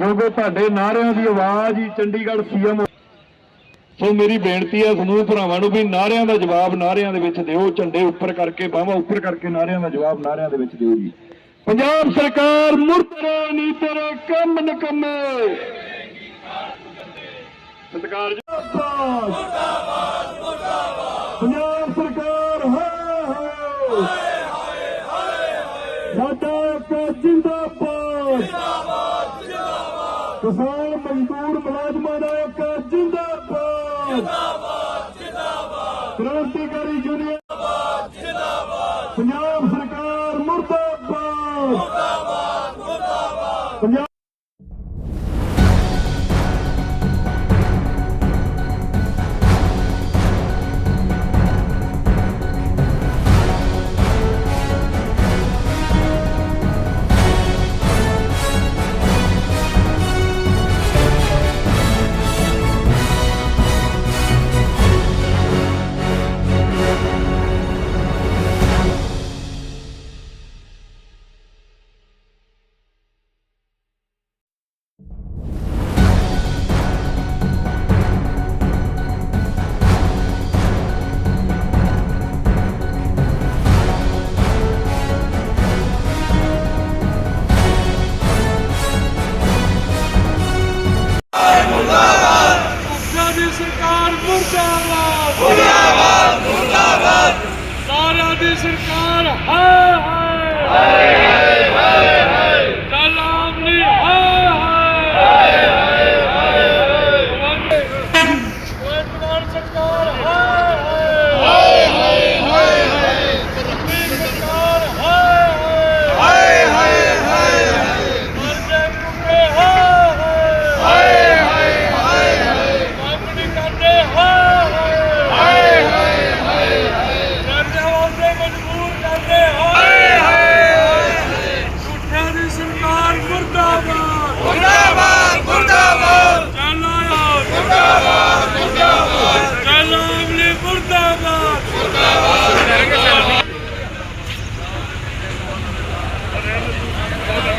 ਕਿਉਂਕਿ ਤੁਹਾਡੇ ਨਾਰਿਆਂ ਦੀ ਆਵਾਜ਼ ਹੀ ਚੰਡੀਗੜ੍ਹ ਸੀਐਮ ਸੋ ਮੇਰੀ ਬੇਨਤੀ ਹੈ ਸਮੂਹ ਭਰਾਵਾਂ ਨੂੰ ਵੀ ਨਾਰਿਆਂ ਦਾ ਜਵਾਬ ਨਾਰਿਆਂ ਦੇ ਵਿੱਚ ਦਿਓ ਝੰਡੇ ਉੱਪਰ ਕਰਕੇ ਬਾਹਾਂ ਉੱਪਰ ਕਰਕੇ ਨਾਰਿਆਂ ਦਾ ਜਵਾਬ ਨਾਰਿਆਂ ਦੇ ਵਿੱਚ ਦਿਓ ਜੀ। ਪੰਜਾਬ ਸਰਕਾਰ ਮੁਰਤਰੇ ਨਹੀਂ ਤੇਰੇ ਕੰਮ ਨਕਮੇ। ਸਤਿਕਾਰ ਜੀ। ਮੁਰਦਾਬਾਦ ਪੰਜਾਬ ਸਰਕਾਰ ਹਾਏ ਹਾਏ। ਸਾਡਾ ਇੱਕ ਜਿੰਦਾਬਾਦ। ਕਿਸਾਨ ਮਜ਼ਦੂਰ ਮੁਲਾਜ਼ਮਾਂ ਦਾ ਇੱਕ ਜਿੰਦਾਬਾਦ। ਜਿੰਦਾਬਾਦ ਜਿੰਦਾਬਾਦ। ਕ੍ਰਾਂਤੀਕਾਰੀ ਯੂਨੀਅਨ ਸਰਕਾਰ ਹਾਏ ਹਾਏ। ਹਾਏ ਹਾਏ ਚੱਲ ਆਮਲੀ ਹਾਏ ਹਾਏ ਹਾਏ ਹਾਏ ਵਰਤਮਾਨ ਸਰਕਾਰ ਹਾਏ ਹਾਏ ਹਾਏ ਹਾਏ ਸਰਕਾਰ ਹਾਏ ਹਾਏ ਹਾਏ ਹਾਏ ਮਰਦੇ ਕੁੱਤੇ ਹਾਏ ਹਾਏ ਕੰਮ ਨਹੀਂ ਕਰਦੇ ਹਾਏ ਹਾਏ ਹਾਏ ਹਾਏ ਕਰਦੇ ਵਾਸਤੇ ਮਜਬੂਰ ਕਰਦੇ ਹਾਏ ਹਾਏ ਝੂਠਿਆਂ ਦੀ ਸਰਕਾਰ ਮੁਰਦਾਬਾਦ ਮੁਰਦਾਬਾਦ ਮੁਰਦਾਬਾਦ ਚੱਲ ਆਇਆ ਮੁਰਦਾਬਾਦ ਮੁਰਦਾਬਾਦ ਚੱਲ ਅਮਲੀ ਮੁਰਦਾਬਾਦ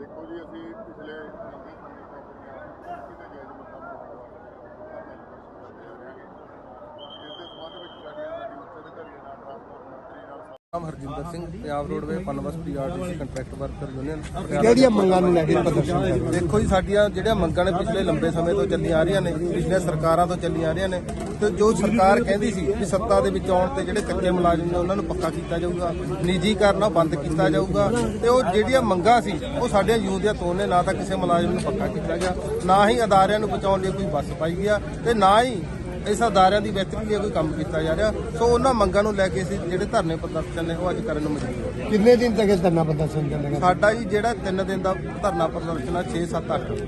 ਦੇਖੋ ਜੀ ਅਸੀਂ ਪਿਛਲੇ ਲੰਬੇ ਸਮੇਂ ਤੋਂ ਆਪਣੀਆਂ ਕਿਤੇ ਜਾਇਜ਼ ਮਤਾਂ ਇਸ ਦੇ ਸੰਬੰਧ ਵਿੱਚ ਸਾਡੀਆਂ ਸਾਡੀ ਉੱਚ ਅਧਿਕਾਰੀਆਂ ਨਾਲ ਟਰਾਂਸਪੋਰਟ ਮੰਤਰੀ ਨਾਲ ਨਾਮ Harjinder Singh Punjab roadway Punbus PRTC contract worker union ਕਿਹੜੀਆਂ ਮੰਗਾਂ ਨੂੰ ਲੈ ਕੇ ਪ੍ਰਦਰਸ਼ਨ? ਦੇਖੋ ਜੀ ਸਾਡੀਆਂ ਜਿਹੜੀਆਂ ਮੰਗਾਂ ਨੇ ਪਿਛਲੇ ਲੰਬੇ ਸਮੇਂ ਤੋਂ ਚੱਲੀਆਂ ਆ ਰਹੀਆਂ ਨੇ ਪਿਛਲੇ ਸਰਕਾਰਾਂ ਤੋਂ ਚੱਲੀਆਂ ਆ ਰਹੀਆਂ ਨੇ ਤੇ ਜੋ ਸਰਕਾਰ ਕਹਿੰਦੀ ਸੀ ਕਿ ਸੱਤਾ ਦੇ ਵਿੱਚ ਆਉਣ ਤੇ ਜਿਹੜੇ ਕੱਚੇ ਮੁਲਾਜ਼ਮ ਨੇ ਉਹਨਾਂ ਨੂੰ ਪੱਕਾ ਕੀਤਾ ਜਾਊਗਾ ਨਿੱਜੀਕਰਨ ਉਹ ਬੰਦ ਕੀਤਾ ਜਾਊਗਾ ਤੇ ਉਹ ਜਿਹੜੀਆਂ ਮੰਗਾਂ ਸੀ ਉਹ ਸਾਡੀਆਂ ਦੀਆਂ ਤੋਂ ਨੇ ਨਾ ਤਾਂ ਕਿਸੇ ਮੁਲਾਜ਼ਮ ਨੂੰ ਪੱਕਾ ਕੀਤਾ ਗਿਆ ਨਾ ਹੀ ਅਦਾਰਿਆਂ ਨੂੰ ਬਚਾਉਣ ਲਈ ਕੋਈ ਬੱਸ ਪਾਈ ਗਿਆ ਤੇ ਨਾ ਹੀ ਇਸ ਅਦਾਰਿਆਂ ਦੀ ਬਿਹਤਰੀ ਲਈ ਕੋਈ ਕੰਮ ਕੀਤਾ ਜਾ ਰਿਹਾ। ਸੋ ਉਹਨਾਂ ਮੰਗਾਂ ਨੂੰ ਲੈ ਕੇ ਅਸੀਂ ਜਿਹੜੇ ਧਰਨੇ ਪ੍ਰਦਰਸ਼ਨ ਨੇ ਉਹ ਅੱਜ ਕਰਨ ਨੂੰ ਮਜਬੂਰ ਹੋ। ਗਏ ਕਿੰਨੇ ਦਿਨ ਤੱਕ ਇਹ ਧਰਨਾ ਪ੍ਰਦਰਸ਼ਨ ਚੱਲੇਗਾ ਸਾਡਾ ਜੀ ਜਿਹੜਾ 3 ਦਿਨ ਦਾ ਧਰਨਾ ਪ੍ਰਦਰਸ਼ਨ ਆ 6 7 8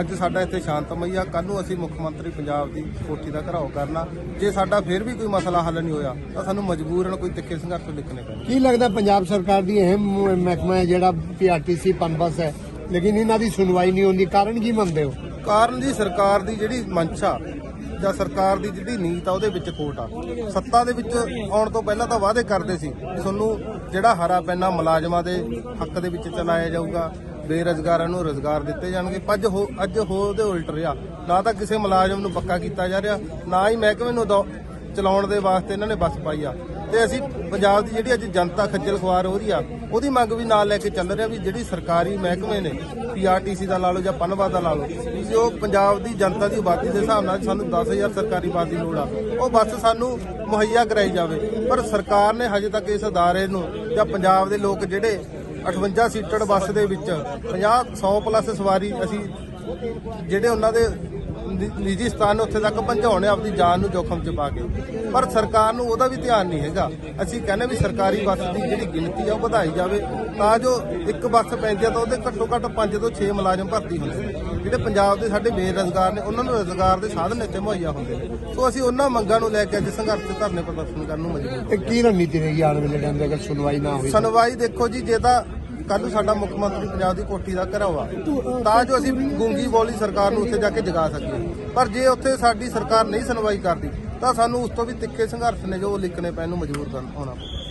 ਅੱਜ ਸਾਡਾ ਇੱਥੇ ਸ਼ਾਂਤਮਈ ਆ। ਕੱਲ ਨੂੰ ਅਸੀਂ ਮੁੱਖ ਮੰਤਰੀ ਪੰਜਾਬ ਦੀ ਕੋਠੀ ਦਾ ਘਰਾਓ ਕਰਨਾ। ਜੇ ਸਾਡਾ ਫਿਰ ਵੀ ਕੋਈ ਮਸਲਾ ਹੱਲ ਨਹੀਂ ਹੋਇਆ ਤਾਂ ਸਾਨੂੰ ਮਜਬੂਰਨ ਕੋਈ ਤਿੱਖੇ ਸੰਘਰਸ਼ ਲਿਖਣੇ ਪੈਣੇ ਕੀ ਲੱਗਦਾ ਪੰਜਾਬ ਸਰਕਾਰ ਦੀ ਅਹਿਮ ਮਹਿਕਮਾ ਹੈ ਜਿਹੜਾ ਪੀਆਰਟੀਸੀ ਪਨਬਸ ਹੈ ਲੇਕਿਨ ਇਹਨਾਂ ਦੀ ਸੁਣਵਾਈ ਨਹੀਂ ਹੁੰਦੀ। ਕਾਰਨ ਕੀ ਮੰਨਦੇ ਹੋ? ਕਾਰਨ ਜੀ ਸਰਕਾਰ ਦੀ ਜਿਹੜੀ ਮਨਸ਼ਾ ਜਾਂ ਸਰਕਾਰ ਦੀ ਜਿਹੜੀ ਨੀਤ ਆ ਉਹਦੇ ਵਿੱਚ ਖੋਟ ਆ। ਸੱਤਾ ਦੇ ਵਿੱਚ ਆਉਣ ਤੋਂ ਪਹਿਲਾਂ ਤਾਂ ਵਾਅਦੇ ਕਰਦੇ ਸੀ ਤੁਹਾਨੂੰ ਜਿਹੜਾ ਹਰਾ ਪੈਨਾ ਮੁਲਾਜ਼ਮਾਂ ਦੇ ਹੱਕ ਦੇ ਵਿੱਚ ਚਲਾਇਆ ਜਾਊਗਾ, ਬੇਰੁਜ਼ਗਾਰਾਂ ਨੂੰ ਰੋਜ਼ਗਾਰ ਦਿੱਤੇ ਜਾਣਗੇ। ਅੱਜ ਹੋ ਅੱਜ ਹੋ ਉਹਦੇ ਉਲਟ ਰਿਹਾ। ਨਾ ਤਾਂ ਕਿਸੇ ਮੁਲਾਜ਼ਮ ਨੂੰ ਪੱਕਾ ਕੀਤਾ ਜਾ ਰਿਹਾ, ਨਾ ਹੀ ਮਹਿਕਮੇ ਨੂੰ ਦੌ- ਚਲਾਉਣ ਦੇ ਵਾਸਤੇ ਇਹਨਾਂ ਨੇ ਬੱਸ ਪਾਈ ਆ। ਤੇ ਅਸੀਂ ਪੰਜਾਬ ਦੀ ਜਿਹੜੀ ਅੱਜ ਜਨਤਾ ਖੱਜਲ ਖੁਆਰ ਹੋ ਰਹੀ ਆ, ਉਹਦੀ ਮੰਗ ਵੀ ਨਾਲ ਲੈ ਕੇ ਚੱਲ ਰਿਹਾ ਵੀ ਜਿਹੜੀ ਸਰਕਾਰੀ ਮਹਿਕਮੇ ਨੇ ਪੀਆਰਟੀਸੀ ਦਾ ਲਾ ਲਓ ਜਾਂ ਪਨਵਾ ਦਾ ਲਾ ਲਓ, ਵੀ ਉਹ ਪੰਜਾਬ ਦੀ ਜਨਤਾ ਦੀ ਆਬਾਦੀ ਦੇ ਹਿਸਾਬ ਨਾਲ ਸਾਨੂੰ 10000 ਸਰਕਾਰੀ ਬੱਸ ਦੀ ਲੋੜ ਆ, ਉਹ ਬੱਸ ਸਾਨੂੰ ਮੁਹੱਈਆ ਕਰਾਈ ਜਾਵੇ। ਪਰ ਸਰਕਾਰ ਨੇ ਹਜੇ ਤੱਕ ਇਸ ਅਦਾਰੇ ਨੂੰ ਜਾਂ ਪੰਜਾਬ ਦੇ ਲੋਕ ਜਿਹੜੇ 58 ਸੀਟਡ ਬੱਸ ਦੇ ਵਿੱਚ 50 100 ਪਲੱਸ ਸਵਾਰੀ ਅਸੀਂ ਜਿਹੜੇ ਉਹਨਾਂ ਦੇ ਨਿੱਜੀ ਸਥਾਨ ਉੱਥੇ ਤੱਕ ਪਹੁੰਚਾਉਣੇ ਆਪਦੀ ਜਾਨ ਨੂੰ ਜੋਖਮ 'ਚ ਪਾ ਕੇ। ਪਰ ਸਰਕਾਰ ਨੂੰ ਉਹਦਾ ਵੀ ਧਿਆਨ ਨਹੀਂ ਹੈਗਾ। ਅਸੀਂ ਕਹਿੰਦੇ ਵੀ ਸਰਕਾਰੀ ਬੱਸ ਦੀ ਜਿਹੜੀ ਗਿਣਤੀ ਆ ਉਹ ਵਧਾਈ ਜਾਵੇ ਤਾਂ ਜੋ ਇੱਕ ਬੱਸ ਪੈਂਦੀ ਆ ਤਾਂ ਉਹਦੇ ਘੱਟੋ ਘੱਟ 5 ਤੋਂ 6 ਮੁਲਾਜ਼ਮ ਭਰਤੀ ਹੁੰਦੇ ਜਿਹੜੇ ਪੰਜਾਬ ਦੇ ਸਾਡੇ ਬੇਰੁਜ਼ਗਾਰ ਨੇ ਉਹਨਾਂ ਨੂੰ ਰੁਜ਼ਗਾਰ ਦੇ ਸਾਧਨ ਇੱਥੇ ਮੁਹੱਈਆ ਹੁੰਦੇ ਨੇ। ਸੋ ਅਸੀਂ ਉਹਨਾਂ ਮੰਗਾਂ ਨੂੰ ਲੈ ਕੇ ਅੱਜ ਸੰਘਰਸ਼ ਤੇ ਧਰਨੇ ਪ੍ਰਦਰਸ਼ਨ ਕਰਨ ਨੂੰ ਮਜਬੂਰ। ਇਹ ਕੀ ਰਣਨੀਤੀ ਰਹੇਗੀ ਆਉਣ ਵਾਲੇ? ਟਾਈਮ ਦੇ ਅਗਰ ਸੁਣਵਾਈ ਨਾ ਹੋਈ ਤਾਂ? ਸੁਣਵਾਈ ਦੇਖੋ ਜੀ ਜੇ ਤਾਂ ਕੱਲ ਨੂੰ ਸਾਡਾ ਮੁੱਖ ਮੰਤਰੀ ਪੰਜਾਬ ਦੀ ਕੋਠੀ ਦਾ ਘਿਰਾਓ ਆ ਤਾਂ ਜੋ ਅਸੀਂ ਗੂੰਗੀ ਬੋਲੀ ਸਰਕਾਰ ਨੂੰ ਉੱਥੇ ਜਾ ਕੇ ਜਗਾ ਸਕੀਏ। ਪਰ ਜੇ ਉੱਥੇ ਸਾਡੀ ਸਰਕਾਰ ਨਹੀਂ ਸੁਣਵਾਈ ਕਰਦੀ, ਤਾਂ ਸਾਨੂੰ ਉਸ ਤੋਂ ਵੀ ਤਿੱਖੇ ਸੰਘਰਸ਼ ਨੇ ਜੋ ਲਿਖਣੇ ਪੈਣ ਨੂੰ ਮਜਬੂਰ ਕਰਨ ਹੋਣਾ ਪਊ।